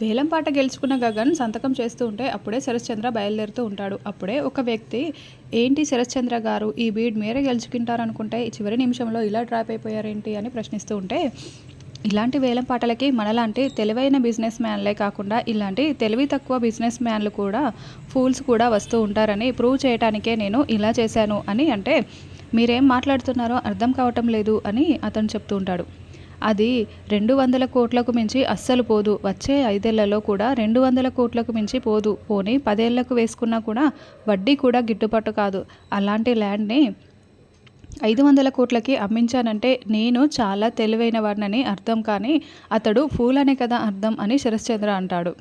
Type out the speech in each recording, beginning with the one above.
వేలంపాట గెలుచుకున్న గగన్ సంతకం చేస్తూ ఉంటే అప్పుడే శరశ్చంద్ర బయలుదేరుతూ ఉంటాడు. అప్పుడే ఒక వ్యక్తి ఏంటి శరశ్చంద్ర గారు ఈ బీడ్ మీరే గెలుచుకుంటారనుకుంటే చివరి నిమిషంలో ఇలా డ్రాప్ అయిపోయారేంటి? అని ప్రశ్నిస్తూ ఉంటే ఇలాంటి వేలం పాటలకి మనలాంటి తెలివైన బిజినెస్ మ్యాన్లే కాకుండా ఇలాంటి తెలివి తక్కువ బిజినెస్ మ్యాన్లు కూడా ఫూల్స్ కూడా వస్తూ ఉంటారని ప్రూవ్ చేయడానికే నేను ఇలా చేశాను అని అంటే మీరేం మాట్లాడుతున్నారో అర్థం కావటం లేదు అని అతను చెప్తూ ఉంటాడు. అది రెండు వందల కోట్లకు మించి అస్సలు పోదు. వచ్చే ఐదేళ్ళలో కూడా రెండు వందల కోట్లకు మించి పోదు. పోనీ పదేళ్ళకు వేసుకున్నా కూడా వడ్డీ కూడా గిట్టుబాటు కాదు. అలాంటి ల్యాండ్ని ఐదు వందల కోట్లకి అమ్మించానంటే నేను చాలా తెలివైన వాడినని అర్థం కానీ అతడు ఫూల్ అనే కదా అర్థం అని శరశ్చంద్ర అంటాడు.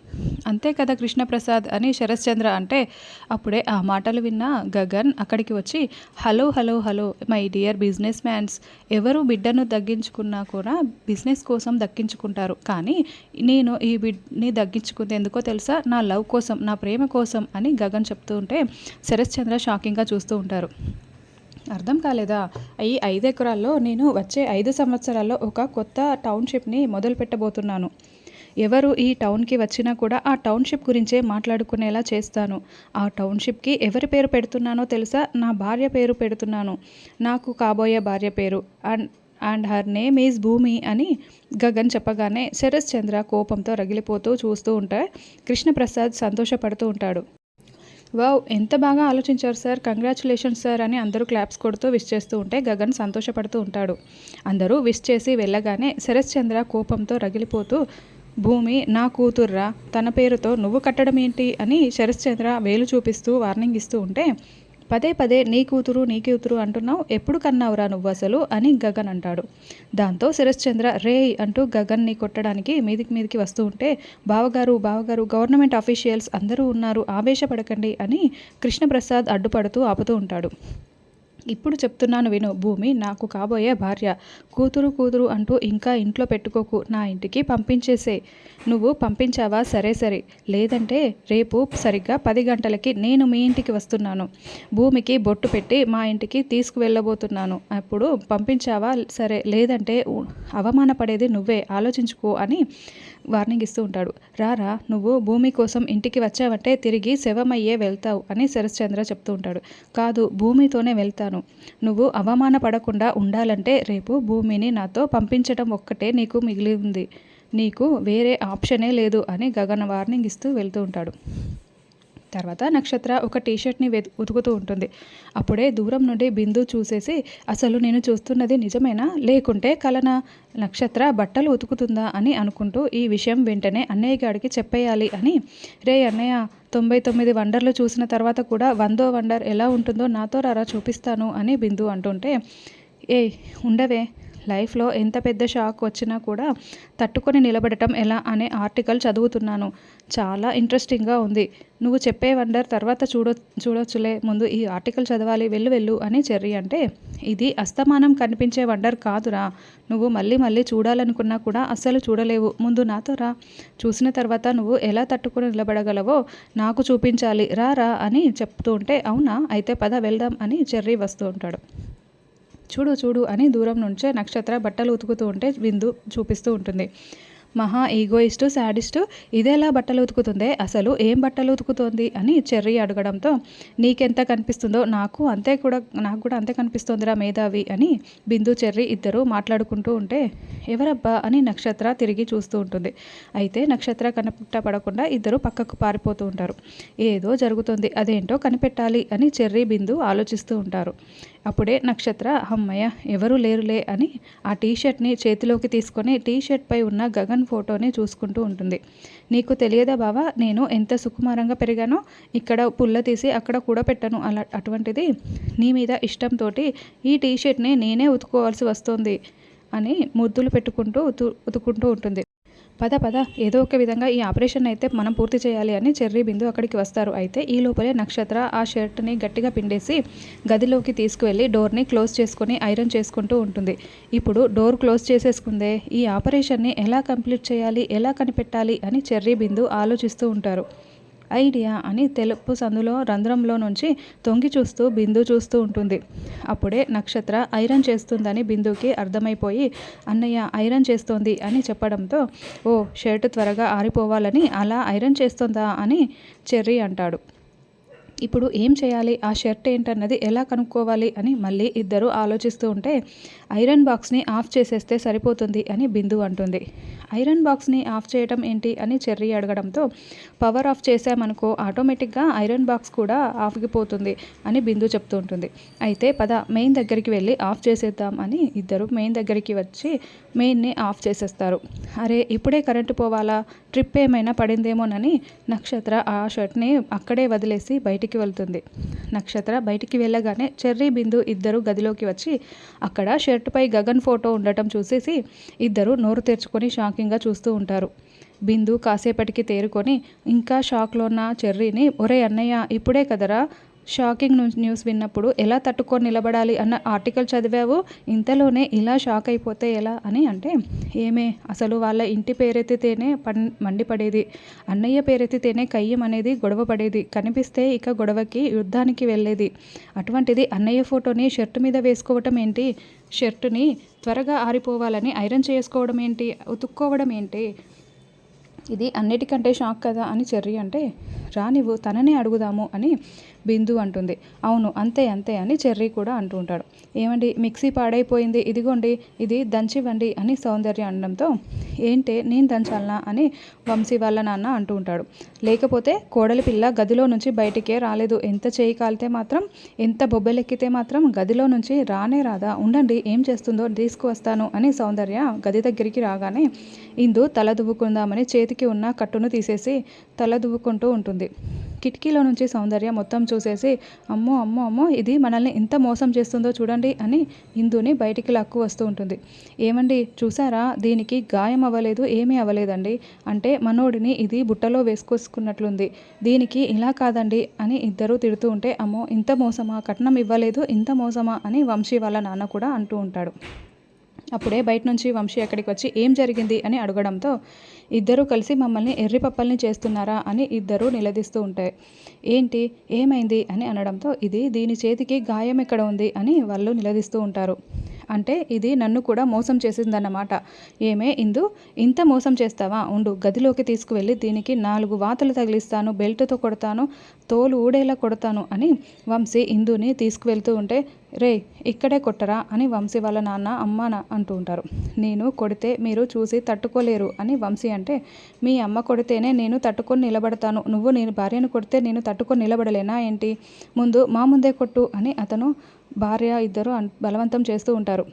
అంతే కదా కృష్ణప్రసాద్ అని శరశ్చంద్ర అంటే అప్పుడే ఆ మాటలు విన్న గగన్ అక్కడికి వచ్చి hello hello hello my dear business mans ఎవరు బిడ్డను తగ్గించుకున్నా కూడా బిజినెస్ కోసం దక్కించుకుంటారు. కానీ నేను ఈ బిడ్ని దగ్గించుకుంది ఎందుకో తెలుసా? నా లవ్ కోసం నా ప్రేమ కోసం అని గగన్ చెప్తూ ఉంటే శరశ్చంద్ర షాకింగ్గా చూస్తూ ఉంటారు. అర్థం కాలేదా? ఈ ఐదు ఎకరాల్లో నేను వచ్చే ఐదు సంవత్సరాల్లో ఒక కొత్త టౌన్షిప్ని మొదలు పెట్టబోతున్నాను ఎవరు ఈ టౌన్కి వచ్చినా కూడా ఆ టౌన్షిప్ గురించే మాట్లాడుకునేలా చేస్తాను. ఆ టౌన్షిప్కి ఎవరి పేరు పెడుతున్నానో తెలుసా? నా భార్య పేరు పెడుతున్నాను. నాకు కాబోయే భార్య పేరు. And and her name is Bhoomi అని గగన్ చెప్పగానే శరత్ చంద్ర కోపంతో రగిలిపోతూ చూస్తూ ఉంటే కృష్ణప్రసాద్ సంతోషపడుతూ ఉంటాడు. వావ్ ఎంత బాగా ఆలోచించారు సార్. కంగ్రాచులేషన్స్ సార్ అని అందరూ క్లాప్స్ కొడుతూ విష్ చేస్తూ ఉంటే గగన్ సంతోషపడుతూ ఉంటాడు. అందరూ విష్ చేసి వెళ్ళగానే శరశ్చంద్ర కోపంతో రగిలిపోతూ భూమి నా కూతుర్రా తన పేరుతో నువ్వు కట్టడం ఏంటి అని శరశ్చంద్ర వేలు చూపిస్తూ వార్నింగ్ ఇస్తూ ఉంటే పదే పదే నీ కూతురు నీ కూతురు అంటున్నావు ఎప్పుడు కన్నావురా నువ్వు అసలు అని గగన్ అంటాడు. దాంతో శరశ్చంద్ర రే అంటూ గగన్ని కొట్టడానికి మీదికి మీదికి వస్తూ ఉంటే బావగారు బావగారు గవర్నమెంట్ అఫీషియల్స్ అందరూ ఉన్నారు ఆవేశపడకండి అని కృష్ణప్రసాద్ అడ్డుపడుతూ ఆపుతూ ఉంటాడు. ఇప్పుడు చెప్తున్నాను విను భూమి నాకు కాబోయే భార్య. కూతురు కూతురు అంటూ ఇంకా ఇంట్లో పెట్టుకోకు నా ఇంటికి పంపించేసే. నువ్వు పంపించావా? సరే సరే. లేదంటే రేపు సరిగ్గా పది గంటలకి నేను మీ ఇంటికి వస్తున్నాను. భూమికి బొట్టు పెట్టి మా ఇంటికి తీసుకువెళ్ళబోతున్నాను. అప్పుడు పంపించావా? సరే. లేదంటే అవమానపడేది నువ్వే. ఆలోచించుకో అని వార్నింగ్ ఇస్తూ ఉంటాడు. రారా నువ్వు భూమి కోసం ఇంటికి వచ్చావంటే తిరిగి శవమయ్యే వెళ్తావు అని శరశ్చంద్ర చెప్తూ ఉంటాడు. కాదు భూమితోనే వెళ్తాను. నువ్వు అవమానపడకుండా ఉండాలంటే రేపు భూమిని నాతో పంపించడం ఒక్కటే నీకు మిగిలి ఉంది నీకు వేరే ఆప్షనే లేదు అని గగన వార్నింగ్ ఇస్తూ వెళ్తూ ఉంటాడు. తర్వాత నక్షత్ర ఒక టీషర్ట్ని వె ఉతుకుతూ ఉంటుంది. అప్పుడే దూరం నుండి బిందు చూసేసి అసలు నేను చూస్తున్నది నిజమేనా? లేకుంటే కలన? నక్షత్ర బట్టలు ఉతుకుతుందా? అని అనుకుంటూ ఈ విషయం వెంటనే అన్నయ్య గారికి చెప్పేయాలి అని రే అన్నయ్య తొంభై తొమ్మిది వండర్లు చూసిన తర్వాత కూడా వందో వండర్ ఎలా ఉంటుందో నాతో రారా చూపిస్తాను అని బిందు అంటుంటే ఏ ఉండవే. లైఫ్లో ఎంత పెద్ద షాక్ వచ్చినా కూడా తట్టుకొని నిలబడటం ఎలా అనే ఆర్టికల్ చదువుతున్నాను. చాలా ఇంట్రెస్టింగ్గా ఉంది. నువ్వు చెప్పే వండర్ తర్వాత చూడ చూడొచ్చులే. ముందు ఈ ఆర్టికల్ చదవాలి. వెళ్ళు వెళ్ళు అని చెర్రీ అంటే ఇది అస్తమానం కనిపించే వండర్ కాదురా. నువ్వు మళ్ళీ మళ్ళీ చూడాలనుకున్నా కూడా అస్సలు చూడలేవు. ముందు నాతో రా. చూసిన తర్వాత నువ్వు ఎలా తట్టుకొని నిలబడగలవో నాకు చూపించాలి. రా రా అని చెప్తూ ఉంటే అవునా? అయితే పద వెళ్దాం అని చెర్రీ వస్తూ ఉంటాడు. చూడు చూడు అని దూరం నుంచే నక్షత్ర బట్టలు ఉతుకుతూ ఉంటే విందు చూపిస్తూ ఉంటుంది. మహా ఈగోయిస్టు శాడిస్టు ఇదేలా బట్టలు ఉతుకుతుందే? అసలు ఏం బట్టలు ఉతుకుతోంది? అని చెర్రీ అడగడంతో నీకెంత కనిపిస్తుందో నాకు అంతే కూడా నాకు కూడా అంతే కనిపిస్తోందిరా మేధావి అని బిందు చెర్రీ ఇద్దరు మాట్లాడుకుంటూ ఉంటే ఎవరబ్బా అని నక్షత్ర తిరిగి చూస్తూ ఉంటుంది. అయితే నక్షత్ర కనిపెట్టపడకుండా ఇద్దరు పక్కకు పారిపోతూ ఉంటారు. ఏదో జరుగుతుంది అదేంటో కనిపెట్టాలి అని చెర్రీ బిందు ఆలోచిస్తూ ఉంటారు. అప్పుడే నక్షత్ర అమ్మయ్య ఎవరు లేరులే అని ఆ టీషర్ట్ని చేతిలోకి తీసుకొని టీషర్ట్పై ఉన్న గగన్ ఫోటోని చూసుకుంటూ ఉంటుంది. నీకు తెలియదా బావా నేను ఎంత సుకుమారంగా పెరిగానో ఇక్కడ పుల్ల తీసి అక్కడ కూడా పెట్టను అలా అటువంటిది. నీ మీద ఇష్టంతో ఈ టీషర్ట్ని నేనే ఉతుకోవాల్సి వస్తుంది అని ముద్దులు పెట్టుకుంటూ ఉతు ఉతుకుంటూ ఉంటుంది. పద పద. ఏదో ఒక విధంగా ఈ ఆపరేషన్ అయితే మనం పూర్తి చేయాలి అని చెర్రీ బిందు అక్కడికి వస్తారు. అయితే ఈ లోపలే నక్షత్ర ఆ షర్ట్ని గట్టిగా పిండేసి గదిలోకి తీసుకువెళ్ళి డోర్ని క్లోజ్ చేసుకొని ఐరన్ చేసుకుంటూ ఉంటుంది. ఇప్పుడు డోర్ క్లోజ్ చేసేసుకుందే ఈ ఆపరేషన్ని ఎలా కంప్లీట్ చేయాలి ఎలా కనిపెట్టాలి అని చెర్రీ బిందు ఆలోచిస్తూ ఉంటారు. ఐడియా అని తెలుపు సందులో రంధ్రంలో నుంచి తొంగి చూస్తూ బిందు చూస్తూ ఉంటుంది. అప్పుడే నక్షత్ర ఐరన్ చేస్తుందని బిందుకి అర్థమైపోయి అన్నయ్య ఐరన్ చేస్తోంది అని చెప్పడంతో ఓ షర్ట్ త్వరగా ఆరిపోవాలని అలా ఐరన్ చేస్తుందా అని చెర్రీ అంటాడు. ఇప్పుడు ఏం చేయాలి? ఆ షర్ట్ ఏంటన్నది ఎలా కనుక్కోవాలి? అని మళ్ళీ ఇద్దరు ఆలోచిస్తూ ఉంటే ఐరన్ బాక్స్ని ఆఫ్ చేసేస్తే సరిపోతుంది అని బిందు అంటుంది. ఐరన్ బాక్స్ని ఆఫ్ చేయడం ఏంటి? అని చెర్రీ అడగడంతో పవర్ ఆఫ్ చేసామనుకో ఆటోమేటిక్గా ఐరన్ బాక్స్ కూడా ఆఫ్గిపోతుంది అని బిందు చెప్తూ ఉంటుంది. అయితే పద మెయిన్ దగ్గరికి వెళ్ళి ఆఫ్ చేసేద్దాం అని ఇద్దరు మెయిన్ దగ్గరికి వచ్చి మెయిన్ని ఆఫ్ చేసేస్తారు. అరే ఇప్పుడే కరెంటు పోవాలా? ట్రిప్ ఏమైనా పడిందేమోనని నక్షత్ర ఆ షర్ట్ని అక్కడే వదిలేసి బయటికి వెళ్తుంది. నక్షత్ర బయటికి వెళ్ళగానే చెర్రీ బిందు ఇద్దరు గదిలోకి వచ్చి అక్కడ షర్టుపై గగన్ ఫోటో ఉండటం చూసేసి ఇద్దరు నోరు తెరుచుకొని షాకింగ్గా చూస్తూ ఉంటారు. బిందు కాసేపటికి తేరుకొని ఇంకా షాక్లో ఉన్న చెర్రీని? ఒరే అన్నయ్య ఇప్పుడే కదరా. షాకింగ్ న్యూస్ విన్నప్పుడు ఎలా తట్టుకొని నిలబడాలి అన్న ఆర్టికల్ చదివావు? ఇంతలోనే ఇలా షాక్ అయిపోతే ఎలా అని అంటే ఏమే అసలు వాళ్ళ ఇంటి పేరెత్తితేనే పన్ మండిపడేది. అన్నయ్య పేరెత్తితేనే కయ్యం అనేది గొడవ పడేది. కనిపిస్తే ఇక గొడవకి యుద్ధానికి వెళ్ళేది. అటువంటిది అన్నయ్య ఫోటోని షర్టు మీద వేసుకోవటం ఏంటి? షర్టుని త్వరగా ఆరిపోవాలని ఐరన్ చేసుకోవడం ఏంటి? ఉతుక్కోవడం ఏంటి? ఇది అన్నిటికంటే షాక్ కదా అని చెర్రి అంటే రా నువ్వు తననే అడుగుదాము అని బిందు అంటుంది. అవును అంతే అంతే అని చెర్రీ కూడా అంటూ ఉంటాడు. ఏమండి మిక్సీ పాడైపోయింది ఇదిగోండి ఇది దంచివ్వండి అని సౌందర్య అనడంతో ఏంటే నేను దంచాలనా అని వంశీ వాళ్ళ నాన్న అంటూ ఉంటాడు. లేకపోతే కోడలి పిల్ల గదిలో నుంచి బయటికే రాలేదు. ఎంత చేయి కాలితే మాత్రం ఎంత బొబ్బెలెక్కితే మాత్రం గదిలో నుంచి రానే రాదా? ఉండండి ఏం చేస్తుందో తీసుకువస్తాను అని సౌందర్య గది దగ్గరికి రాగానే ఇందు తల దువ్వుకుందామని చేతికి ఉన్న కట్టును తీసేసి తల దువ్వుకుంటూ ఉంటుంది. కిటికీలో నుంచి సౌందర్య మొత్తం చూసేసి అమ్మో అమ్మో అమ్మో ఇది మనల్ని ఎంత మోసం చేస్తుందో చూడండి అని ఇందుని బయటికి లాక్కు వస్తూ ఉంటుంది. ఏమండి చూసారా దీనికి గాయం అవ్వలేదు ఏమీ అవ్వలేదండి. అంటే మనోడిని ఇది బుట్టలో వేసుకొసుకున్నట్లుంది. దీనికి ఇలా కాదండి అని ఇద్దరు తిడుతూ ఉంటే అమ్మో ఇంత మోసమా? కట్నం ఇవ్వలేదు ఇంత మోసమా? అని వంశీ వాళ్ళ నాన్న కూడా అంటూ ఉంటాడు. అప్పుడే బయట నుంచి వంశీ అక్కడికి వచ్చి ఏం జరిగింది? అని అడగడంతో ఇద్దరూ కలిసి మమ్మల్ని ఎర్రిపప్పల్ని చేస్తున్నారా? అని ఇద్దరూ నిలదీస్తూ ఉంటాయి ఏంటి? ఏమైంది? అని అనడంతో ఇది దీని చేతికి గాయం ఎక్కడ ఉంది? అని వాళ్ళు నిలదీస్తూ ఉంటారు. అంటే ఇది నన్ను కూడా మోసం చేసిందన్నమాట. ఏమే? ఇందు ఇంత మోసం చేస్తావా? ఉండు గదిలోకి తీసుకువెళ్ళి దీనికి నాలుగు వాతలు తగిలిస్తాను బెల్ట్తో కొడతాను తోలు ఊడేలా కొడతాను అని వంశీ ఇందుని తీసుకువెళ్తూ ఉంటే రే ఇక్కడే కొట్టరా అని వంశీ వాళ్ళ నాన్న అమ్మ అంటూ ఉంటారు. నేను కొడితే మీరు చూసి తట్టుకోలేరు అని వంశీ అంటే మీ అమ్మ కొడితేనే నేను తట్టుకొని నిలబడతాను. నువ్వు నేను భార్యను కొడితే నేను తట్టుకొని నిలబడలేనా ఏంటి? ముందు మా ముందే కొట్టు అని అతను భార్య ఇద్దరు బలవంతం చేస్తూ ఉంటారు.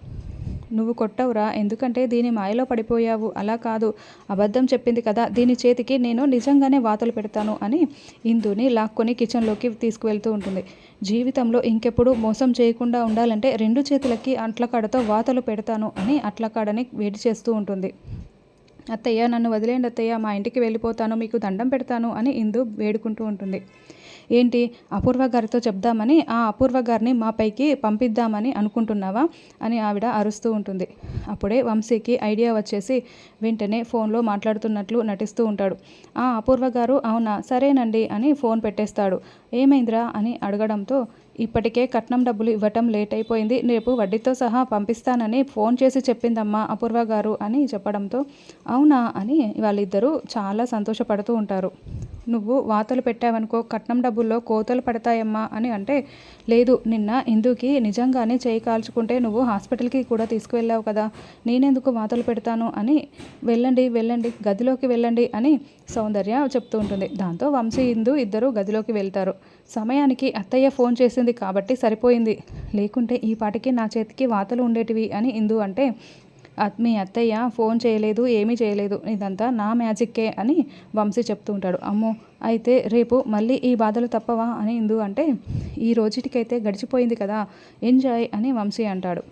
నువ్వు కొట్టవురా ఎందుకంటే దీని మాయలో పడిపోయావు. అలా కాదు అబద్ధం చెప్పింది కదా దీని చేతికి నేను నిజంగానే వాతలు పెడతాను అని ఇందుని లాక్కొని కిచెన్లోకి తీసుకువెళ్తూ ఉంటుంది. జీవితంలో ఇంకెప్పుడు మోసం చేయకుండా ఉండాలంటే రెండు చేతులకి అట్లకాడతో వాతలు పెడతాను అని అట్లకాడని వేడి చేస్తూ ఉంటుంది. అత్తయ్య నన్ను వదిలేండి అత్తయ్య మా ఇంటికి వెళ్ళిపోతాను మీకు దండం పెడతాను అని ఇందు వేడుకుంటూ ఉంటుంది. ఏంటి అపూర్వ గారితో చెప్దామని ఆ అపూర్వ గారిని మా పైకి పంపిద్దామని అనుకుంటున్నావా? అని ఆవిడ అరుస్తూ ఉంటుంది. అప్పుడే వంశీకి ఐడియా వచ్చేసి వెంటనే ఫోన్లో మాట్లాడుతున్నట్లు నటిస్తూ ఉంటాడు. ఆ అపూర్వ గారు అవునా సరేనండి అని ఫోన్ పెట్టేస్తాడు. ఏమైందిరా? అని అడగడంతో ఇప్పటికే కట్నం డబ్బులు ఇవ్వటం లేట్ అయిపోయింది రేపు వడ్డీతో సహా పంపిస్తానని ఫోన్ చేసి చెప్పిందమ్మా అపూర్వ గారు అని చెప్పడంతో అవునా అని వాళ్ళిద్దరూ చాలా సంతోషపడుతూ ఉంటారు. నువ్వు వాతలు పెట్టావనుకో కట్నం డబ్బుల్లో కోతలు పడతాయమ్మా అని అంటే లేదు నిన్న ఇందుకి నిజంగానే చేయి కాల్చుకుంటే నువ్వు హాస్పిటల్కి కూడా తీసుకువెళ్ళావు కదా నేనెందుకు వాతలు పెడతాను అని వెళ్ళండి వెళ్ళండి గదిలోకి వెళ్ళండి అని సౌందర్య చెప్తూ ఉంటుంది. దాంతో వంశీ ఇందు ఇద్దరు గదిలోకి వెళ్తారు. సమయానికి అత్తయ్య ఫోన్ చేసింది కాబట్టి సరిపోయింది. లేకుంటే ఈ పాటికి నా చేతికి వాతలు ఉండేటివి అని ఇందు అంటే మీ అత్తయ్య ఫోన్ చేయలేదు ఏమీ చేయలేదు. ఇదంతా నా మ్యాజిక్కే అని వంశీ చెప్తూ ఉంటాడు అమ్మో అయితే రేపు మళ్ళీ ఈ బాధలు తప్పవా అని ఇందు అంటే ఈ రోజుటికైతే గడిచిపోయింది కదా ఎంజాయ్ అని వంశీ అంటాడు.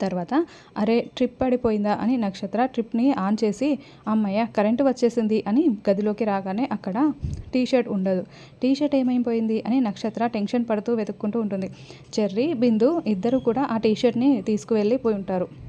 తర్వాత అరే ట్రిప్ పడిపోయిందా అని నక్షత్ర ట్రిప్ని ఆన్ చేసి అమ్మయ్య కరెంటు వచ్చేసింది అని గదిలోకి రాగానే అక్కడ టీషర్ట్ ఉండదు. టీషర్ట్ ఏమైపోయింది అని నక్షత్ర టెన్షన్ పడుతూ వెతుక్కుంటూ ఉంటుంది. చెర్రీ బిందు ఇద్దరు కూడా ఆ టీషర్ట్ని తీసుకువెళ్ళి పోయి ఉంటారు.